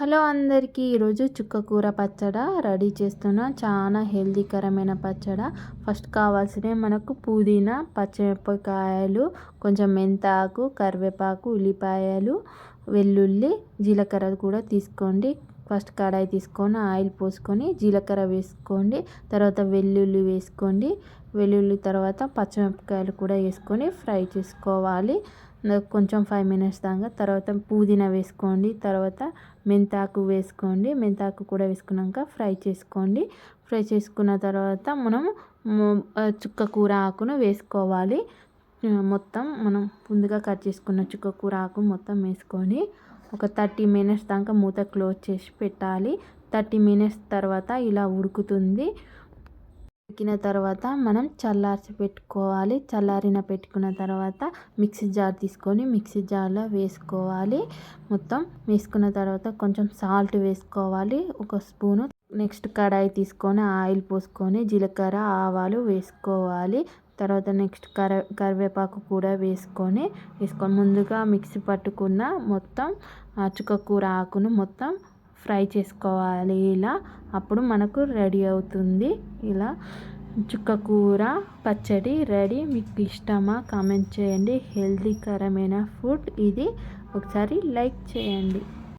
Hello అందరికీ ఈరోజు చుక్కకూర పచ్చడ రెడీ చేస్తున్నా. చాలా హెల్దీకరమైన పచ్చడ. ఫస్ట్ కావాల్సినవి మనకు పుదీనా పచ్చిమిరపకాయలు కొంచెం మెంతాకు కరివేపాకు ఉల్లిపాయలు వెల్లుల్లి జీలకర్ర కూడా తీసుకోండి. ఫస్ట్ కడాయి తీసుకొని ఆయిల్ పోసుకొని జీలకర్ర వేసుకోండి. తర్వాత వెల్లుల్లి వేసుకోండి. వెల్లుల్లి తర్వాత పచ్చిమిరపకాయలు కూడా వేసుకొని ఫ్రై చేసుకోవాలి. కొంచెం ఫైవ్ మినిట్స్ దాకా తర్వాత పుదీనా వేసుకోండి తర్వాత మెంతాకు వేసుకోండి మెంతాకు కూడా వేసుకున్నాక ఫ్రై చేసుకోండి. ఫ్రై చేసుకున్న తర్వాత మనం చుక్క కూర ఆకును వేసుకోవాలి. మొత్తం మనం ముందుగా కట్ చేసుకున్న చుక్క కూర ఆకు మొత్తం వేసుకొని ఒక థర్టీ మినిట్స్ దాకా మూత క్లోజ్ చేసి పెట్టాలి. థర్టీ మినిట్స్ తర్వాత ఇలా ఉడుకుతుంది. ఉడికిన తర్వాత మనం చల్లార్చి పెట్టుకోవాలి. చల్లారిన పెట్టుకున్న తర్వాత మిక్సీ జార్ తీసుకొని మిక్సీ జార్లో వేసుకోవాలి. మొత్తం వేసుకున్న తర్వాత కొంచెం సాల్ట్ వేసుకోవాలి. ఒక స్పూను. నెక్స్ట్ కడాయి తీసుకొని ఆయిల్ పోసుకొని జీలకర్ర ఆవాలు వేసుకోవాలి. తర్వాత నెక్స్ట్ కర కరివేపాకు కూడా వేసుకొని వేసుకొని ముందుగా మిక్సీ పట్టుకున్న మొత్తం చుక్కకూర ఆకును మొత్తం ఫ్రై చేసుకోవాలి ఇలా. అప్పుడు మనకు రెడీ అవుతుంది ఇలా. చుక్క కూర పచ్చడి రెడీ. మీకు ఇష్టమా కామెంట్ చేయండి. హెల్తీకరమైన ఫుడ్ ఇది. ఒకసారి లైక్ చేయండి.